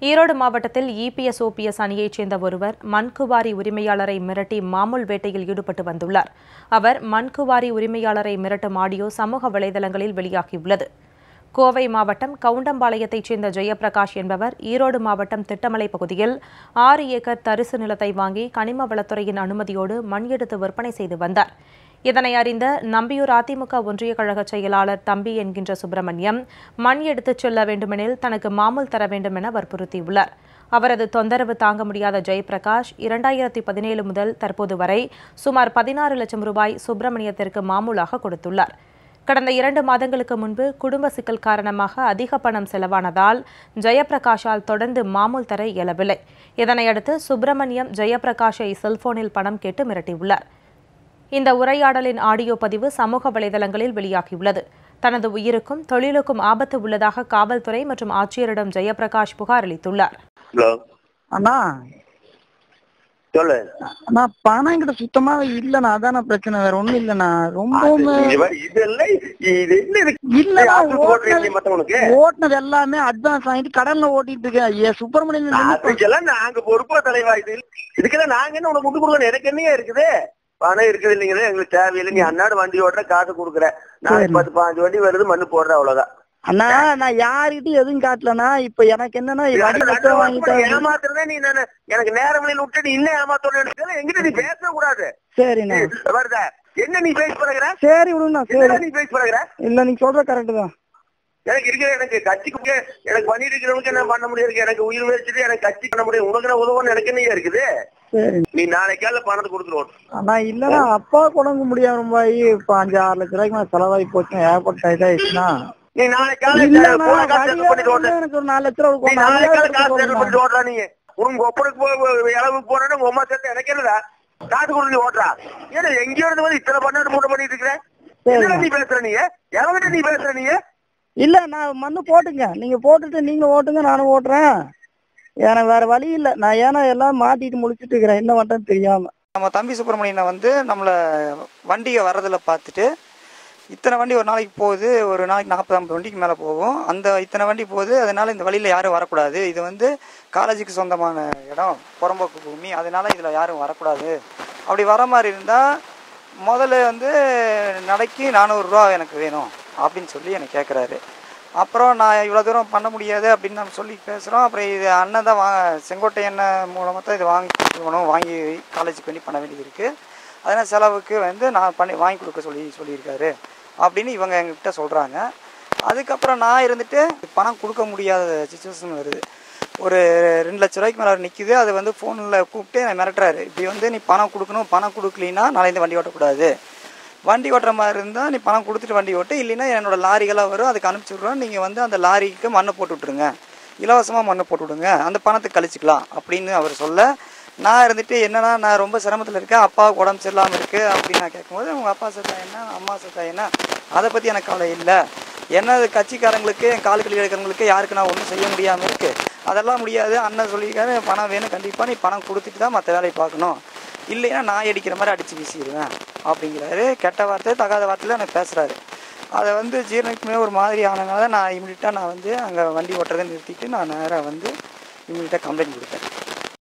ஈரோடு மாவட்டத்தில் EPS OPS அணியைச் சேர்ந்த ஒருவர் மண்குவாரி உரிமையாளரை மிரட்டி மாமூல் வேட்டையில் ஈடுபட்டு வந்துள்ளார். அவர் மண்குவாரி உரிமையாளரை மிரட்டும் ஆடியோ சமூக வலைதளங்களில் வெளியாகியுள்ளது. கோவை மாவட்டம் கவுண்டம்பாளையத்தைச் சேர்ந்த ஜெயபிரகாஷ் என்பவர் ஈரோடு மாவட்டம் திட்டமலை பகுதியில் ஆறு ஏக்கர் தரிசு நிலத்தை வாங்கி கனிம வளத்துறையின் அனுமதியோடு மண் எடுத்து விற்பனை செய்து வந்தார். இதனை அறிந்த நம்பியூர் அதிமுக ஒன்றிய கழக செயலாளர் தம்பி என்கின்ற சுப்பிரமணியம் மண் எடுத்துச் செல்ல வேண்டுமெனில் தனக்கு மாமூல் தர வேண்டும் என வற்புறுத்தியுள்ளார். அவரது தொந்தரவு தாங்க முடியாத ஜெயபிரகாஷ் இரண்டாயிரத்தி பதினேழு முதல் தற்போது வரை சுமார் பதினாறு லட்சம் ரூபாய் சுப்பிரமணியத்திற்கு மாமூலாக கொடுத்துள்ளார். கடந்த இரண்டு மாதங்களுக்கு முன்பு குடும்ப சிக்கல் காரணமாக அதிக பணம் செலவானதால் ஜெயபிரகாஷால் தொடர்ந்து மாமூல் தர இயலவில்லை. இதனையடுத்து சுப்பிரமணியம் ஜெயபிரகாஷை செல்போனில் பணம் கேட்டு மிரட்டியுள்ளார். இந்த உரையாடலின் ஆடியோ பதிவு சமூக வலைதளங்களில் வெளியாகியுள்ளது. தனது உயிருக்கும் தொழிலுக்கும் ஆபத்து உள்ளதாக காவல்துறை மற்றும் ஆட்சியரிடம் ஜெயபிரகாஷ் புகார் அளித்துள்ளார். ஹலோ. அண்ணா. சொல்லு. அண்ணா பணம் என்கிட்ட சுத்தமாவே இல்லண்ணா. அதான பிரச்சனை. வேற ஒண்ணும் இல்லண்ணா. ரொம்பவுமே ஓட்டுனது எல்லாமே அட்வான்ஸ் வாங்கிட்டு கடன்ல ஓட்டிட்டு இருக்கேன். ஏ சுப்பிரமணியன் நாங்க பொறுப்பா தலைவா இது. இதுக்கெல்லாம் நாங்க என்ன உனக்கு முட்டு கொடுக்கணும்? எனக்கு என்னையா இருக்குது? பணம் இருக்குது இல்லைங்களே எங்களுக்கு தேவையில்லை நீ அன்னாடு வண்டி ஓட்டுற காசு கொடுக்குற நாளைக்கு சரி. பத்து பாஞ்சு வண்டி வருது மண்ணு போடுற அவ்வளவுதான். அண்ணா நான் யாருக்கிட்டையும் எதுவும் காட்டலண்ணா. இப்ப எனக்கு என்னன்னா ஏமாத்துறதே நீ எனக்கு நேரம் விட்டு நீ இன்னும் ஏமாத்தணும் எங்கிட்ட நீ பேச கூடாது. சரிண்ணா. வருதா? என்ன நீ பேச பழகுற சரி விடுங்கண்ணா சரி. நீ பேச பழகுற இல்ல நீங்க சொல்ற கரெக்ட் தான். எனக்கு இருக்கிற எனக்கு கட்சிக்கு எனக்கு பண்ணிட்டு இருக்கிறவனுக்கு என்ன பண்ண முடியாது எனக்கு உயிர் வச்சுட்டு எனக்கு கட்சி பண்ண முடியும். உனக்கு உதவணும் எனக்கு என்ன இருக்குது? சரி. நீ நாளைக்கால பணத்தை கொடுத்துருவோம் அண்ணா இல்லண்ணா அப்பா குடங்கு முடியாம ரூபாய் இப்ப அஞ்சு ஆறு லட்ச ரூபாய்க்கு மேல செலவாகி போச்சு ஏர்போர்ட் இதாயிடுச்சுன்னா நீ நாளைக்கால எனக்கு ஒரு நாலு லட்ச ரூபா. நாளைக்கால காசு. செட்டில் பண்ணிட்டு ஓட்டுறா நீ. உங்க ஒப்பனுக்கு போய் இளவுக்கு போனா உங்க அம்மா சேர்த்து எனக்கு என்னடா? காசு கொடுத்து நீ ஓட்டுறா ஏன்னா எங்கேயோ இருந்து வந்து இத்தனை பண்ணாடு மூட்டை பண்ணிட்டு இருக்கிற? என்ன நீ பேசுற நீ? எவங்கிட்ட நீ பேசுற நீ? இல்ல நான் மண்ணு போட்டுங்க. நீங்க போட்டுட்டு நீங்க ஓட்டுங்க நானும் ஓட்டுறேன். எனக்கு வேற வழி இல்ல. நான் ஏன்னா எல்லாம் மாட்டிட்டு முழிச்சிட்டு இருக்கிறேன். என்ன பண்ணுறேன்னு தெரியாம. நம்ம தம்பி சுப்பிரமணியனை வந்து நம்மளை வண்டியை வர்றதில் பார்த்துட்டு இத்தனை வண்டி ஒரு நாளைக்கு போகுது ஒரு நாளைக்கு நாற்பது ஐம்பது வண்டிக்கு மேலே போகும். அந்த இத்தனை வண்டி போகுது அதனால இந்த வழியில் யாரும் வரக்கூடாது. இது வந்து காலேஜுக்கு சொந்தமான இடம் புறம்போக்கு பூமி. அதனால இதில் யாரும் வரக்கூடாது. அப்படி வர மாதிரி இருந்தால் முதல்ல வந்து நடைக்கு நானூறுரூவா எனக்கு வேணும் அப்படின்னு சொல்லி எனக்கு கேட்குறாரு அப்புறம் நான் இவ்வளோ தூரம் பண்ண முடியாது அப்படின்னு நம்ம சொல்லி பேசுகிறோம் அப்புறம் இது அண்ணன் தான் வா செங்கோட்டை எண்ணெய் மூலமாக தான் இது வாங்கி கொடுக்கணும் வாங்கி காலேஜுக்கு வேண்டி பண்ண வேண்டியது இருக்குது அதனால் செலவுக்கு வந்து நான் பண்ணி வாங்கி கொடுக்க சொல்லி சொல்லியிருக்காரு அப்படின்னு இவங்க எங்ககிட்ட சொல்கிறாங்க அதுக்கப்புறம் நான் இருந்துட்டு பணம் கொடுக்க முடியாத சுச்சுவேஷன் வருது. ஒரு ரெண்டு லட்ச ரூபாய்க்கு மேலே நிற்கிது அது வந்து ஃபோனில் கூப்பிட்டு மிரட்டுறாரு. இப்படி வந்து நீ பணம் கொடுக்கணும் பணம் கொடுக்கலின்னா நாளைந்து வண்டி ஓட்டக்கூடாது. வண்டி ஓட்டுற மாதிரி இருந்தால் நீ பணம் கொடுத்துட்டு வண்டி ஓட்டு. இல்லைன்னா என்னோடய லாரிகளாக வரும். அதுக்கு அனுப்பிச்சி விட்றோம். நீங்கள் வந்து அந்த லாரிக்கு மண்ணை போட்டு விட்ருங்க இலவசமாக மண்ணை போட்டு விடுங்க. அந்த பணத்தை கழிச்சிக்கலாம் அப்படின்னு அவர் சொல்ல நான் இருந்துட்டு என்னன்னா நான் ரொம்ப சிரமத்தில் இருக்கேன். அப்பாவுக்கு உடம்பு சரியில்லாமல் இருக்குது அப்படின்னு நான் கேட்கும்போது உங்கள் அப்பா சத்தா என்ன அம்மா சத்தா என்ன அதை பற்றி எனக்கு கவலை இல்லை. என்னது கட்சிக்காரங்களுக்கு என் கால் எடுக்கிறவங்களுக்கு யாருக்கு நான் ஒன்றும் செய்ய முடியாமல் இருக்குது அதெல்லாம் முடியாது. அண்ணன் சொல்லியிருக்காரு பணம் வேணும் கண்டிப்பாக நீ பணம் கொடுத்துட்டு தான் மற்ற வேலையை பார்க்கணும். இல்லைன்னா நான் அடிக்கிற மாதிரி அடித்து வீசிடுவேன். அப்படிங்கிறாரு. கெட்ட வார்த்தை தகாத வார்த்தையில் எனக்கு பேசுகிறாரு அதை வந்து ஜீரணிக்குமே ஒரு மாதிரி ஆனதுனால நான் இம்மிடியட்டாக நான் வந்து அங்கே வண்டி ஓட்டுறதை நிறுத்திட்டு நான் நேராக வந்து இம்மிடியட்டாக கம்ப்ளைண்ட் கொடுத்தேன்.